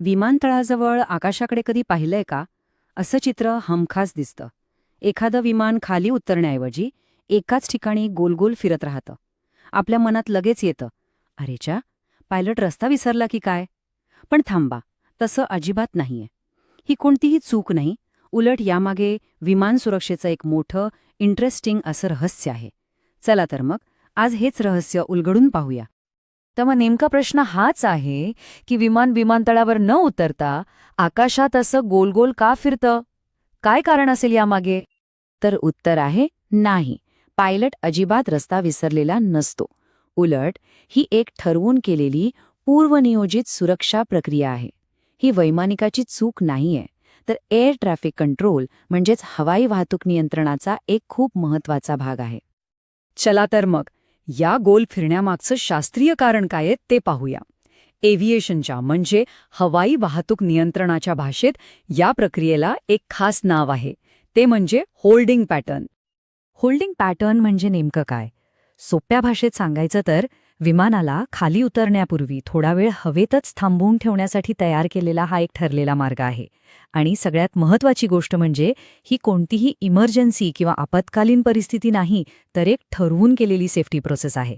विमानतळाजवळ आकाशाकडे कधी पाहिलंय का? असं चित्र हमखास दिसतं. एखादं विमान खाली उतरण्याऐवजी एकाच ठिकाणी गोलगोल फिरत राहतं. आपल्या मनात लगेच येतं अरेच्या पायलट रस्ता विसरला की काय? पण थांबा तसं अजिबात नाहीये. ही कोणतीही चूक नाही उलट यामागे विमान सुरक्षेचं एक मोठं इंटरेस्टिंग असं रहस्य आहे. चला तर मग आज हेच रहस्य उलगडून पाहूया. तर मग नेमका प्रश्न हाच आहे की विमान विमानतळावर न उतरता आकाशात असं गोल गोल का फिरतं? काय कारण असेल यामागे? तर उत्तर आहे नाही. पायलट अजिबात रस्ता विसरलेला नसतो. उलट ही एक ठरवून केलेली पूर्वनियोजित सुरक्षा प्रक्रिया आहे. ही वैमानिकाची चूक नाहीये. तर एअर ट्रॅफिक कंट्रोल म्हणजेच हवाई वाहतूक नियंत्रणाचा एक खूप महत्त्वाचा भाग आहे. चला तर मग या गोल फिरण्यामागचं शास्त्रीय कारण काय आहे ते पाहूया. एव्हिएशनच्या म्हणजे हवाई वाहतूक नियंत्रणाच्या भाषेत या प्रक्रियेला एक खास नाव आहे. ते म्हणजे होल्डिंग पॅटर्न. होल्डिंग पॅटर्न म्हणजे नेमकं काय? सोप्या भाषेत सांगायचं तर विमानाला खाली उतरण्यापूर्वी थोडा वेळ हवेतच थांबवून ठेवण्यासाठी तयार केलेला हा एक ठरलेला मार्ग आहे. आणि सगळ्यात महत्वाची गोष्ट म्हणजे ही कोणतीही इमर्जन्सी किंवा आपत्कालीन परिस्थिती नाही तर एक ठरवून केलेली सेफ्टी प्रोसेस आहे.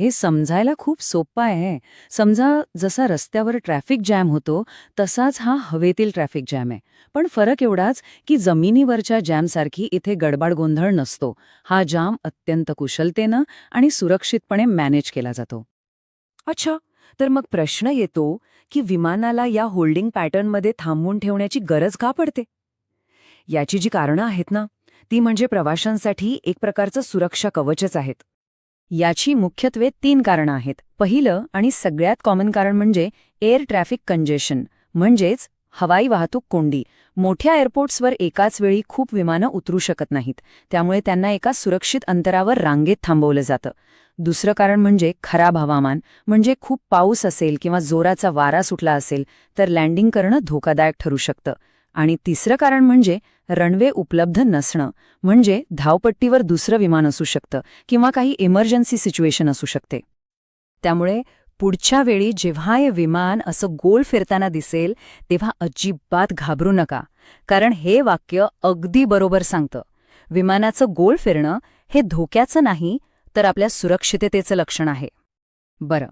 हे समजायला खूप सोपं आहे. समजा जसा रस्त्यावर ट्रॅफिक जॅम होतो तसाच हा हवेतील ट्रॅफिक जॅम आहे. पण फरक एवढाच की जमिनीवरच्या जॅमसारखी इथे गडबड गोंधळ नसतो. हा जाम अत्यंत कुशलतेनं आणि सुरक्षितपणे मॅनेज केला जातो. अच्छा तर मग प्रश्न येतो की विमानाला या होल्डिंग पॅटर्नमध्ये थांबवून ठेवण्याची गरज का पडते? याची जी कारणं आहेत ना ती म्हणजे प्रवाशांसाठी एक प्रकारचं सुरक्षा कवचच आहेत. याची मुख्यत्वे तीन कारणं आहेत. पहिलं आणि सगळ्यात कॉमन कारण म्हणजे एअर ट्रॅफिक कंजेशन म्हणजेच हवाई वाहतूक कोंडी. मोठ्या एअरपोर्ट्सवर एकाच वेळी खूप विमानं उतरू शकत नाहीत. त्यामुळे त्यांना एका सुरक्षित अंतरावर रांगेत थांबवलं जातं. दुसरं कारण म्हणजे खराब हवामान म्हणजे खूप पाऊस असेल किंवा जोराचा वारा सुटला असेल तर लँडिंग करणं धोकादायक ठरू शकतं. आणि तिसरं कारण म्हणजे रनवे उपलब्ध नसणं. म्हणजे धावपट्टीवर दुसरं विमान असू शकतं किंवा काही इमर्जन्सी सिच्युएशन असू शकते. त्यामुळे पुढच्या वेळी जेव्हा हे विमान असं गोल फिरताना दिसेल तेव्हा अजिबात घाबरू नका. कारण हे वाक्य अगदी बरोबर सांगतं. विमानाचं गोल फिरणं हे धोक्याचं नाही तर आपल्या सुरक्षिततेचं लक्षण आहे. बरं.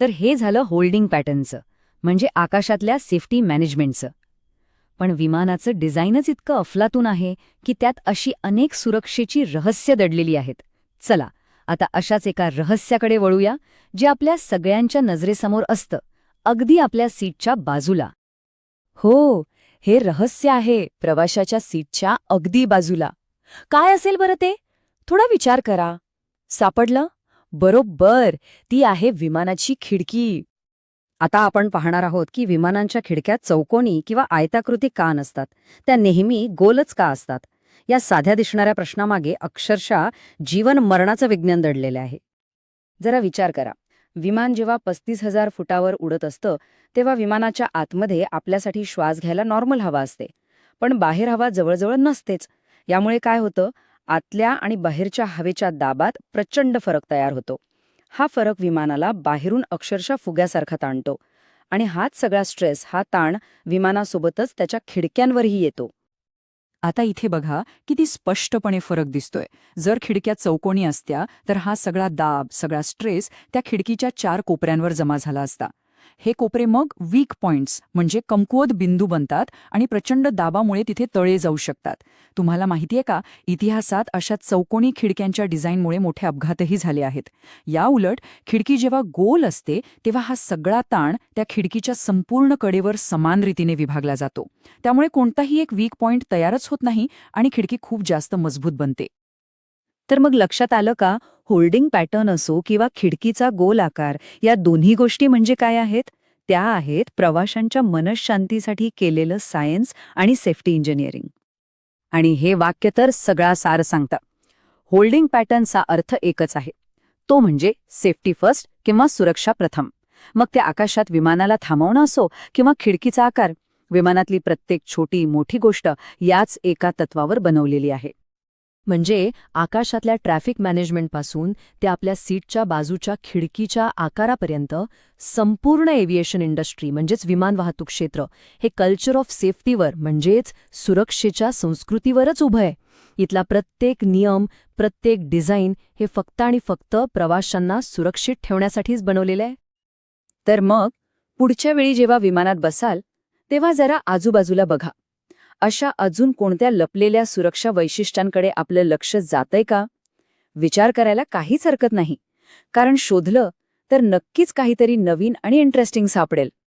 तर हे झालं होल्डिंग पॅटर्नचं. म्हणजे आकाशातल्या सेफ्टी मॅनेजमेंटचं. पण विमानाचं डिझाईनच इतकं अफलातून आहे की त्यात अशी अनेक सुरक्षेची रहस्य दडलेली आहेत. चला आता अशाच एका रहस्याकडे वळूया जे आपल्या सगळ्यांच्या नजरेसमोर असतं अगदी आपल्या सीटच्या बाजूला. हो हे रहस्य आहे प्रवाशाच्या सीटच्या अगदी बाजूला. काय असेल बरं ते? थोडा विचार करा. सापडलं? बरोबर ती आहे विमानाची खिडकी. आता आपण पाहणार आहोत की विमानांच्या खिडक्यात चौकोनी किंवा आयताकृती का नसतात? त्या नेहमी गोलच का असतात? या साध्या दिसणाऱ्या प्रश्नामागे अक्षरशः जीवन मरणाचं विज्ञान दडलेले आहे. जरा विचार करा. विमान जेव्हा पस्तीस हजार फुटावर उडत असतं तेव्हा विमानाच्या आतमध्ये आपल्यासाठी श्वास घ्यायला नॉर्मल हवा असते. पण बाहेर हवा जवळजवळ नसतेच. यामुळे काय होतं? आतल्या आणि बाहेरच्या हवेच्या दाबात प्रचंड फरक तयार होतो. हा फरक विमानाला बाहेरून अक्षरशः फुग्यासारखा ताणतो आणि हाच सगळा स्ट्रेस हा ताण विमानासोबतच त्याच्या खिडक्यांवरही येतो. आता इथे बघा किती स्पष्टपणे फरक दिसतोय. जर खिडक्या चौकोनी असत्या तर हा सगळा दाब सगळा स्ट्रेस त्या खिडकीच्या चार कोपऱ्यांवर जमा झाला असता. हे कोपरे मग वीक पॉइंट्स म्हणजे कमकुवत बिंदू बनतात आणि प्रचंड दाबामुळे तिथे तळे जाऊ शकतात. तुम्हाला माहितीये का? इतिहासात अशा चौकोनी खिडक्यांच्या डिझाईनमुळे मोठे अपघातही झाले आहेत. या उलट खिडकी जेव्हा गोल असते तेव्हा हा सगळा ताण त्या खिडकीच्या संपूर्ण कडेवर समान रीतीने विभागला जातो. त्यामुळे कोणताही एक वीक पॉइंट तयारच होत नाही आणि खिडकी खूप जास्त मजबूत बनते. तर मग लक्षात आलं का होल्डिंग पॅटर्न असो किंवा खिडकीचा गोल आकार या दोन्ही गोष्टी म्हणजे काय आहेत? त्या आहेत प्रवाशांच्या मनशांतीसाठी केलेलं सायन्स आणि सेफ्टी इंजिनिअरिंग. आणि हे वाक्य तर सगळा सार सांगतं. होल्डिंग पॅटर्नचा अर्थ एकच आहे. तो म्हणजे सेफ्टी फर्स्ट किंवा सुरक्षा प्रथम. मग त्या आकाशात विमानाला थांबवणं असो किंवा खिडकीचा आकार विमानातली प्रत्येक छोटी मोठी गोष्ट याच एका तत्वावर बनवलेली आहे. म्हणजे आकाशातल्या ट्रॅफिक मॅनेजमेंटपासून ते आपल्या सीटच्या बाजूच्या खिडकीच्या आकारापर्यंत संपूर्ण एव्हिएशन इंडस्ट्री म्हणजेच विमान वाहतूक क्षेत्र हे कल्चर ऑफ सेफ्टीवर म्हणजेच सुरक्षेच्या संस्कृतीवरच उभं आहे. इथला प्रत्येक नियम प्रत्येक डिझाईन हे फक्त आणि फक्त प्रवाशांना सुरक्षित ठेवण्यासाठीच बनवलेलं आहे. तर मग पुढच्या वेळी जेव्हा विमानात बसाल तेव्हा जरा आजूबाजूला बघा. अशा अजून कोणत्या लपलेल्या सुरक्षा वैशिष्ट्यांकडे आपलं लक्ष जातंय का? विचार करायला काहीच हरकत नाही. कारण शोधलं तर नक्कीच काहीतरी नवीन आणि इंटरेस्टिंग सापडेल.